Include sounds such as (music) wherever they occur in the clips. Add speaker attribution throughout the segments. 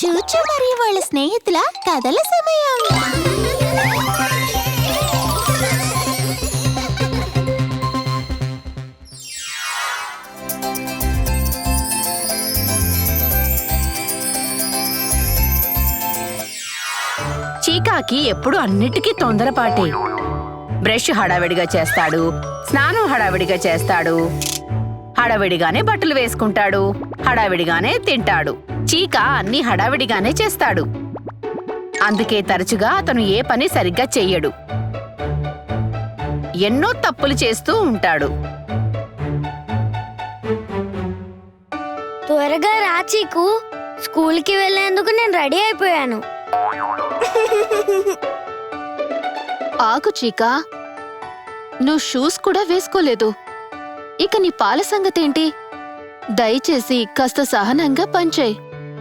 Speaker 1: చూచు మరియు వాళ్ళ స్నేహితుల కథల సమయం.
Speaker 2: చీకాకి ఎప్పుడు అన్నిటికీ తొందరపాటే. బ్రష్ హడావిడిగా చేస్తాడు స్నానం హడావిడిగా చేస్తాడు. హడావిడిగానే బట్టలు వేసుకుంటాడు హడావిడిగానే తింటాడు. చీక అన్ని హడావిడిగానే చేస్తాడు. అందుకే తరచుగా అతను ఏ పని సరిగ్గా చెయ్యడు. ఎన్నో తప్పులు చేస్తూ ఉంటాడు.
Speaker 3: త్వరగా రా చీకు. స్కూల్కి వెళ్ళేందుకు నేను రెడీ అయిపోయాను.
Speaker 4: ఆకు చీక. నువ్వు షూస్ కూడా వేసుకోలేదు. ఇక నీ పాల సంగతేంటి? దయచేసి కాస్త సహనంగా పంచేయ్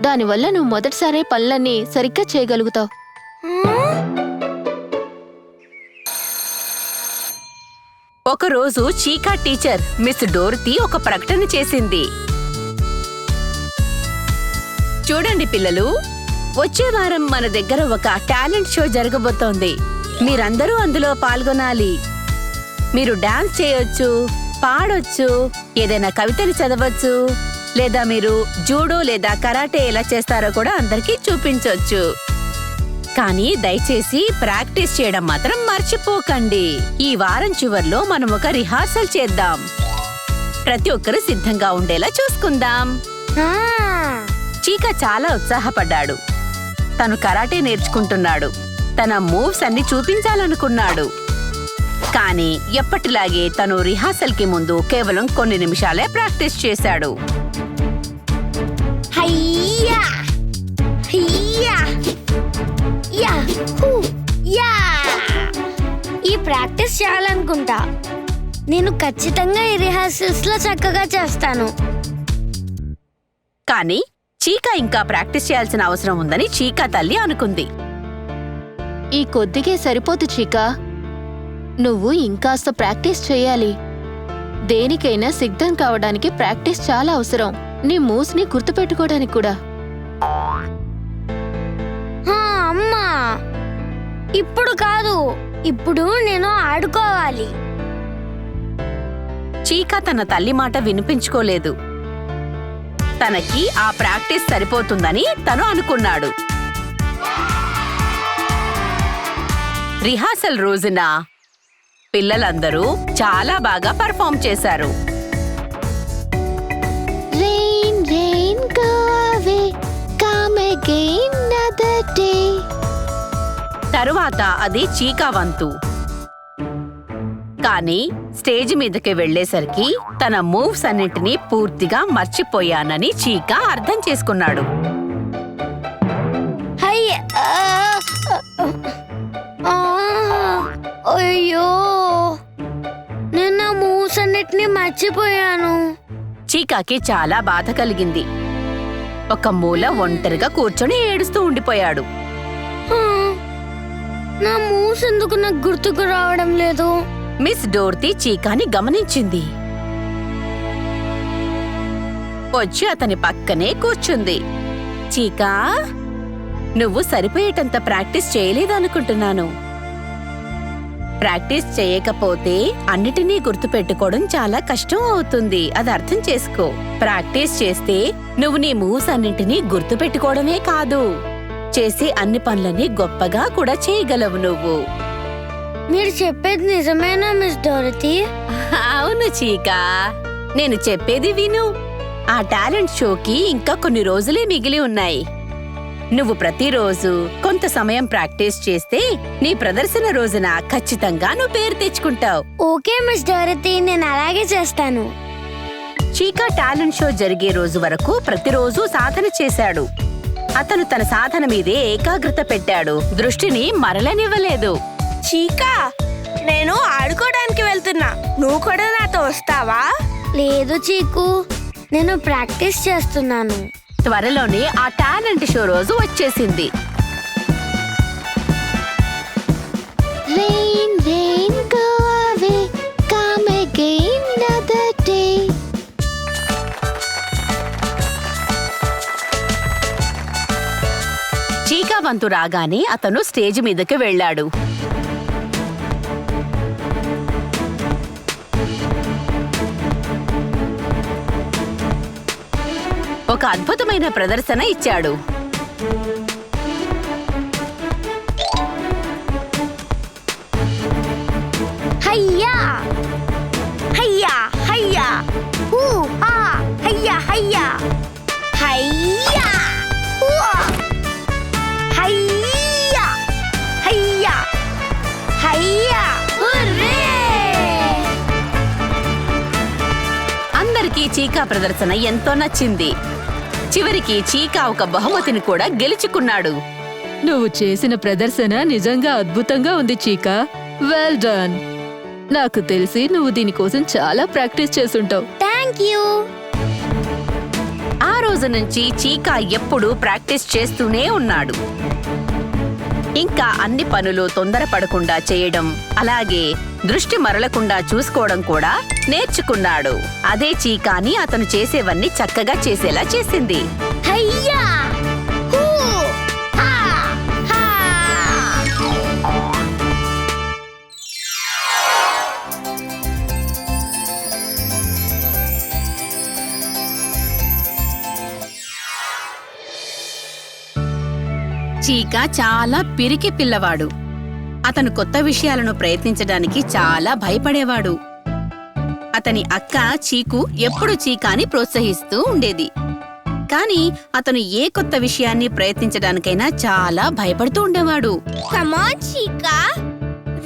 Speaker 4: దానివల్ల నువ్వు మొదటిసారే పనులన్నీ సరిగ్గా చేయగలుగుతావు.
Speaker 2: ఒకరోజు చీకా టీచర్ మిస్ డోర్తి ఒక ప్రకటన చేసింది. చూడండి పిల్లలు వచ్చే వారం మన దగ్గర ఒక టాలెంట్ షో జరగబోతోంది. మీరందరూ అందులో పాల్గొనాలి. మీరు డాన్స్ చేయొచ్చు పాడొచ్చు ఏదైనా కవితని చదవచ్చు లేదా మీరు జూడో లేదా కరాటే ఎలా చేస్తారో కూడా అందరికీ చూపించొచ్చు. కానీ దయచేసి ప్రాక్టీస్ చేయడం మాత్రం మర్చిపోకండి. ఈ వారం చివర్లో మనం ఒక రిహార్సల్ చేద్దాం. ప్రతి ఒక్కరూ సిద్ధంగా ఉండేలా చూసుకుందాం. చీక చాలా ఉత్సాహపడ్డాడు. తను కరాటే నేర్చుకుంటున్నాడు. తన మూవ్స్ అన్ని చూపించాలనుకున్నాడు. కానీ ఎప్పటిలాగే తను రిహార్సల్కి ముందు కేవలం కొన్ని నిమిషాలే ప్రాక్టీస్ చేశాడు.
Speaker 3: హయ్యా యా హూ, యా ఈ ప్రాక్టీస్ చేయాలనుకుంటా. నేను ఖచ్చితంగా ఈ రిహార్సల్స్లో చక్కగా చేస్తాను.
Speaker 2: కానీ చీక ఇంకా ప్రాక్టీస్ చేయాల్సిన అవసరం ఉందని చీకా తల్లి అనుకుంది.
Speaker 4: ఈ కొద్దిగే సరిపోతు చీక. నువ్వు ఇంకాస్త ప్రాక్టీస్ చేయాలి. దేనికైనా సిద్ధం కావడానికి ప్రాక్టీస్ చాలా అవసరం. నీ మూస్ని గుర్తుపెట్టుకోవడానికి కూడా.
Speaker 3: హా, అమ్మా. ఇప్పుడు కాదు. ఇప్పుడు నేను ఆడుకోవాలి.
Speaker 2: చీక తన తల్లి మాట వినిపించుకోలేదు. తనకి ఆ ప్రాక్టీస్ సరిపోతుందని తను అనుకున్నాడు. రిహార్సల్ రోజున పిల్లలందరూ చాలా బాగా పర్ఫామ్ చేశారు.
Speaker 4: Again another day.
Speaker 2: తరువాత అది చీకా వంతు కానీ స్టేజ్ మీదకి వెళ్ళేసరికి తన మూవ్స్ అన్నింటినీ పూర్తిగా మర్చిపోయానని చీకా అర్థం చేసుకున్నాడు.
Speaker 3: అయ్యో. మూవ్స్ అన్నిటిని మర్చిపోయాను.
Speaker 2: చీకాకి చాలా బాధ కలిగింది. ఒక మూల ఒంటరిగా కూర్చొని ఏడుస్తూ ఉండిపోయాడు.
Speaker 3: నా మూవ్స్ ఎందుకు నాకు గుర్తుకు రావడం లేదు.
Speaker 2: మిస్ డోర్తి చీకాని గమనించింది. వచ్చి అతని పక్కనే కూర్చుంది. చీకా నువ్వు సరిపోయేటంత ప్రాక్టీస్ చేయలేదనుకుంటున్నాను. ప్రాక్టీస్ చేయకపోతే అన్నిటినీ గుర్తుపెట్టుకోవడం చాలా కష్టం అవుతుంది. అది అర్థం చేసుకో. ప్రాక్టీస్ చేస్తే నువ్వు నీ మూవ్స్ అన్నింటినీ గుర్తుపెట్టుకోవడమే కాదు. చేసే అన్ని పనులని గొప్పగా కూడా చేయగలవు నువ్వు.
Speaker 3: మీరు చెప్పేది నిజమేనా మిస్ డోరతి?
Speaker 2: అవును చీకా. నేను చెప్పేది విను. ఆ టాలెంట్ షోకి ఇంకా కొన్ని రోజులే మిగిలి ఉన్నాయి. నువ్వు ప్రతిరోజు కొంత సమయం ప్రాక్టీస్ చేస్తే నీ ప్రదర్శన రోజున ఖచ్చితంగా నువ్వు పేరు తెచ్చుకుంటావు.
Speaker 3: ఓకే మిస్ డోరతి నేను అలాగే చేస్తాను.
Speaker 2: చీకా టాలెంట్ షో జరిగే రోజు వరకు ప్రతిరోజు సాధన చేశాడు. అతను తన సాధన మీదే ఏకాగ్రత పెట్టాడు. దృష్టిని మరలనివ్వలేదు.
Speaker 5: చీకా నేను ఆడుకోవడానికి వెళ్తున్నా. నువ్వు కూడా నాతో వస్తావా?
Speaker 3: లేదు చీకు. నేను ప్రాక్టీస్ చేస్తున్నాను.
Speaker 2: త్వరలోనే ఆ టాలెంట్ షో రోజు వచ్చేసింది
Speaker 4: Rain, rain, go away. Come again another day.
Speaker 2: వంతు రాగానే అతను స్టేజ్ మీదకి వెళ్ళాడు ఒక అద్భుతమైన ప్రదర్శన ఇచ్చాడు.
Speaker 3: హయ్యా!
Speaker 5: హయ్యా! హయ్యా!
Speaker 3: హూ
Speaker 5: హా! హయ్యా హయ్యా! హయ్యా
Speaker 2: అందరికీ చీకా ప్రదర్శన ఎంతో నచ్చింది. చివరికి చీకా ఒక బహుమతిని కూడా గెలుచుకున్నాడు.
Speaker 4: నువ్వు చేసిన ప్రదర్శన నిజంగా అద్భుతంగా ఉంది చీకా. వెల్ డన్ నాకు తెలిసి నువ్వు దీనికోసం చాలా ప్రాక్టీస్ చేసుంటావు
Speaker 3: థ్యాంక్ యూ
Speaker 2: ఆ రోజు నుంచి చీకా ఎప్పుడూ ప్రాక్టీస్ చేస్తూనే ఉన్నాడు. ఇంకా అన్ని పనులు తొందరపడకుండా చేయడం అలాగే దృష్టి మరలకుండా చూసుకోవడం కూడా నేర్చుకున్నాడు. అదే చీకాని అతను చేసేవన్నీ చక్కగా చేసేలా చేసింది. చీకా చాలా పిరికి పిల్లవాడు. అతను కొత్త విషయాలను ప్రయత్నించడానికి చాలా భయపడేవాడు. అతని అక్క చీకు ఎప్పుడు చీకాని ప్రోత్సహిస్తూ ఉండేది. కాని అతను ఏ కొత్త విషయాన్ని ప్రయత్నించడానికైనా చాలా భయపడుతూ ఉండేవాడు.
Speaker 5: కమాన్ చీకా.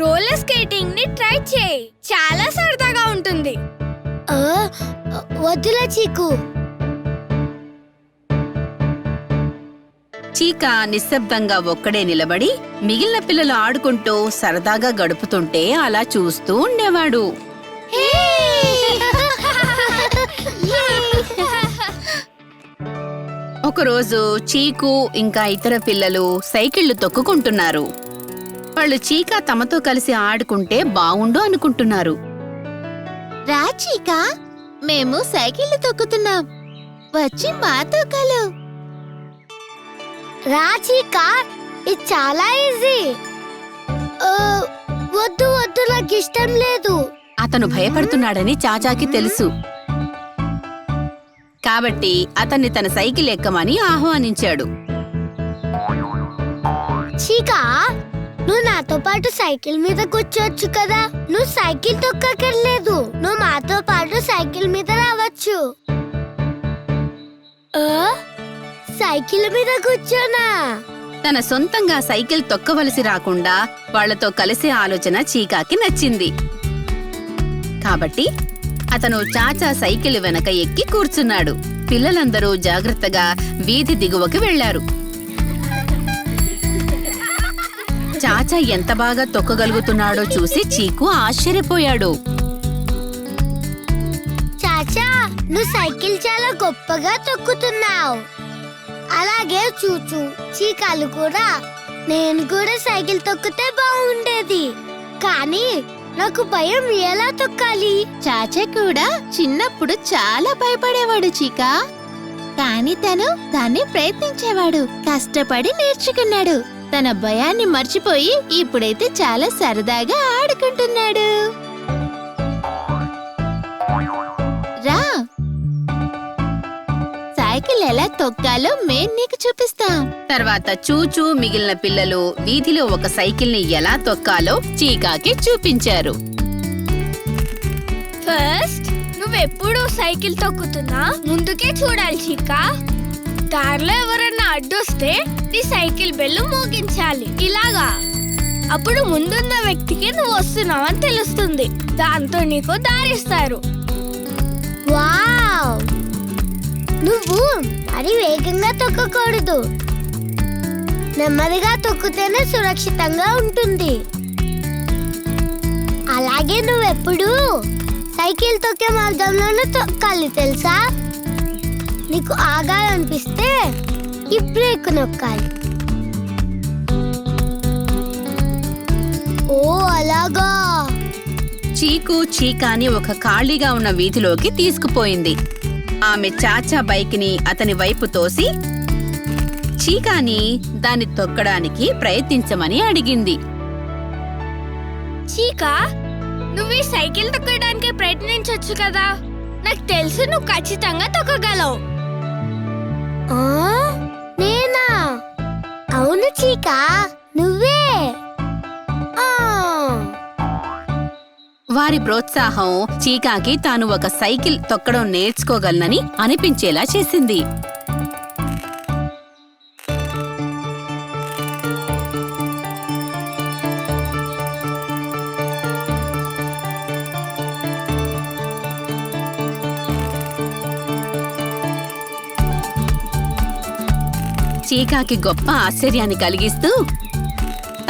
Speaker 5: రోలర్ స్కేటింగ్ని ట్రై చేయి. చాలా సరదాగా ఉంటుంది.
Speaker 3: వద్దులా చీకు.
Speaker 2: చీకా నిశ్శబ్దంగా ఒక్కడే నిలబడి మిగిలిన పిల్లలు ఆడుకుంటూ సరదాగా గడుపుతుంటే అలా చూస్తూ ఉండేవాడు. (laughs) ఒకరోజు చీకు ఇంకా ఇతర పిల్లలు సైకిళ్ళు తొక్కుకుంటున్నారు. వాళ్ళు చీకా తమతో కలిసి ఆడుకుంటే బావుండు అనుకుంటున్నారు.
Speaker 1: రా చీకా మేము సైకిళ్ళు తొక్కుతున్నాం. వచ్చి మాతో కలు.
Speaker 3: రా చీకా ఇది చాలా ఈజీ. వద్దు వద్దు నాకు ఇష్టం లేదు.
Speaker 2: అతను భయపడుతున్నాడని చాచాకి తెలుసు. కాబట్టి అతన్ని తన సైకిల్ ఎక్కమని ఆహ్వానించాడు.
Speaker 3: చీకా నువ్వు నాతో పాటు సైకిల్ మీద కూర్చోవచ్చు కదా. నువ్వు సైకిల్ తొక్కక్కర్లేదు. నువ్వు మాతో పాటు సైకిల్ మీద రావచ్చు? సైకిల్ మీద కూర్చోనా?
Speaker 2: తన సొంతంగా సైకిల్ తొక్కవలసి రాకుండా వాళ్ళతో కలిసే ఆలోచన చీకాకి నచ్చింది. కాబట్టి అతను చాచా సైకిల్ వెనక ఎక్కి కూర్చున్నాడు. పిల్లలందరూ జాగ్రత్తగా వీధి దిగువకి వెళ్ళారు చాచా ఎంత బాగా తొక్కగలుగుతున్నాడో చూసి చీకు ఆశ్చర్యపోయాడు.
Speaker 3: చాచా నువ్వు సైకిల్ చాలా గొప్పగా తొక్కుతున్నావు. అలాగే చూచు. చీకాలు కూడా. నేను కూడా సైకిల్ తొక్కితే బాగుండేది కానీ నాకు భయం ఎలా తొక్కాలి?
Speaker 1: చాచే కూడా చిన్నప్పుడు చాలా భయపడేవాడు చీకా. కానీ తను దాన్ని ప్రయత్నించేవాడు. కష్టపడి నేర్చుకున్నాడు. తన భయాన్ని మర్చిపోయి ఇప్పుడైతే చాలా సరదాగా ఆడుకుంటున్నాడు. సైకిల్ ఎలా తొక్కాలో మేం నీకు చూపిస్తాం.
Speaker 2: తర్వాత చూచూ మిగిలిన పిల్లలు వీధిలో ఒక సైకిల్ని ఎలా తొక్కాలో చీకాకి చూపించారు.
Speaker 5: ఫస్ట్ నువ్వెప్పుడు సైకిల్ తొక్కుతున్నా ముందుకే చూడాలి చీకా. దారిలో ఎవరన్నా అడ్డొస్తే నీ సైకిల్ బెల్లు మోగించాలి. ఇలాగా. అప్పుడు ముందున్న వ్యక్తికి నువ్వు వస్తున్నావని తెలుస్తుంది. దాంతో నీకు దారిస్తారు.
Speaker 3: వావ్! నువ్వు మరి వేగంగా తొక్కకూడదు. నెమ్మదిగా తొక్కితేనే సురక్షితంగా ఉంటుంది. అలాగే నువ్వెప్పుడు సైకిల్ తొక్కే మార్గంలోనే తొక్కాలి తెలుసా? నీకు ఆగాలనిపిస్తే ఈ బ్రేక్ నొక్కాలి. ఓ అలాగా?
Speaker 2: చీకు చీకాని ఒక ఖాళీగా ఉన్న వీధిలోకి తీసుకుపోయింది. ఆమె చాచా బైక్ని అతని వైపు తోసి చీకాని దాన్ని తొక్కడానికి ప్రయత్నించమని అడిగింది.
Speaker 5: చీకా నువ్వు ఈ సైకిల్ తొక్కడానికి ప్రయత్నించొచ్చు కదా. నాకు తెలుసు నువ్వు ఖచ్చితంగా తొక్కగలవు.
Speaker 3: ఆ? నేనా? అవును చీకా నువ్వే.
Speaker 2: వారి ప్రోత్సాహం చీకాకి తాను ఒక సైకిల్ తొక్కడం నేర్చుకోగలనని అనిపించేలా చేసింది. చీకాకి గొప్ప ఆశ్చర్యాన్ని కలిగిస్తూ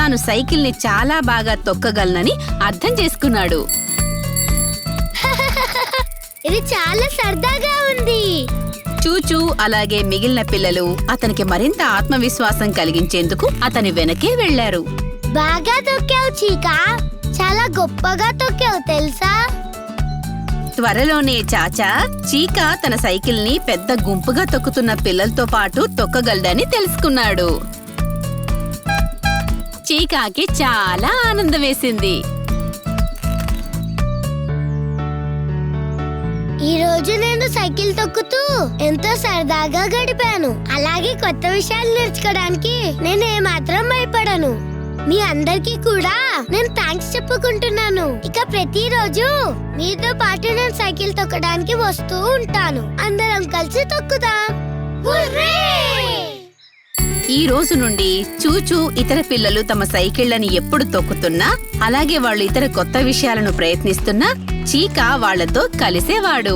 Speaker 2: తాను సైకిల్ని చాలా బాగా తొక్కగలనని అర్థం చేసుకున్నాడు. (laughs)
Speaker 3: ఇది చాలా సరదాగా ఉంది.
Speaker 2: చూచూ అలాగే మిగిలిన పిల్లలు అతనికి మరింత ఆత్మవిశ్వాసం కలిగించేందుకు అతని వెనకే వెళ్ళారు
Speaker 3: బాగా తొక్కావు చీకా. చాలా గొప్పగా తొక్కావు తెలుసా?
Speaker 2: త్వరలోనే చాచా చీకా తన సైకిల్ని పెద్ద గుంపుగా తొక్కుతున్న పిల్లలతో పాటు తొక్కగలడని తెలుసుకున్నాడు. చీకాకి చాలా ఆనందం వేసింది
Speaker 3: ఈ రోజు నేను సైకిల్ తొక్కుతూ ఎంతో సరదాగా గడిపాను. అలాగే కొత్త విషయాలు నేర్చుకోవడానికి నేను ఏమాత్రం భయపడను. మీ అందరికీ కూడా నేను థ్యాంక్స్ చెప్పుకుంటున్నాను. ఇక ప్రతిరోజు మీతో పాటు నేను సైకిల్ తొక్కడానికి వస్తూ ఉంటాను. అందరం కలిసి తొక్కుదాం.
Speaker 2: ఈ రోజు నుండి చూచూ ఇతర పిల్లలు తమ సైకిళ్ళని ఎప్పుడు తొక్కుతున్నా అలాగే వాళ్ళు ఇతర కొత్త విషయాలను ప్రయత్నిస్తున్నా చీకా వాళ్ళతో కలిసేవాడు.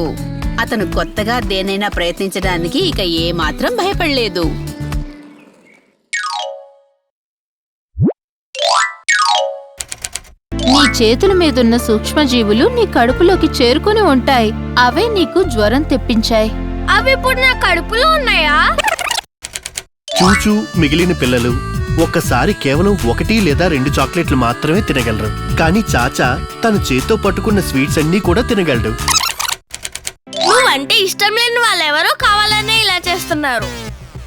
Speaker 2: అతను కొత్తగా దేనైనా ప్రయత్నించడానికి ఇక ఏమాత్రం భయపడలేదు.
Speaker 4: నీ చేతుల మీదున్న సూక్ష్మజీవులు నీ కడుపులోకి చేరుకుని ఉంటాయి. అవే నీకు జ్వరం తెప్పించాయి.
Speaker 5: అవి ఇప్పుడు నా కడుపులో ఉన్నాయా?
Speaker 6: చూచూ మిగిలిన పిల్లలు ఒక్కసారి కేవలం ఒకటి లేదా రెండు చాక్లెట్లు మాత్రమే తినగలరు. కానీ చాచా తన చేత్తో పట్టుకున్న స్వీట్స్ అన్నీ కూడా తినగలడు.
Speaker 5: నువ్వంటే ఇష్టం లేని వాళ్ళెవరో కావాలనే ఇలా చేస్తున్నారు.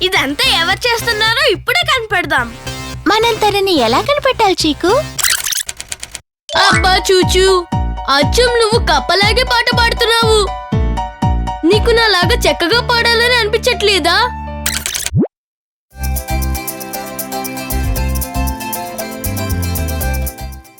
Speaker 5: ఇదంతా ఎవరు చేస్తున్నారో ఇప్పుడే కనిపెడదాం.
Speaker 1: మనం తనని ఎలా కనిపెట్టాలి చీకు?
Speaker 5: అబ్బా చూచు! అచ్చం నువ్వు కప్పలాగే పాట పాడుతున్నావు. నీకు నాలాగా చక్కగా పాడాలని అనిపించట్లేదా?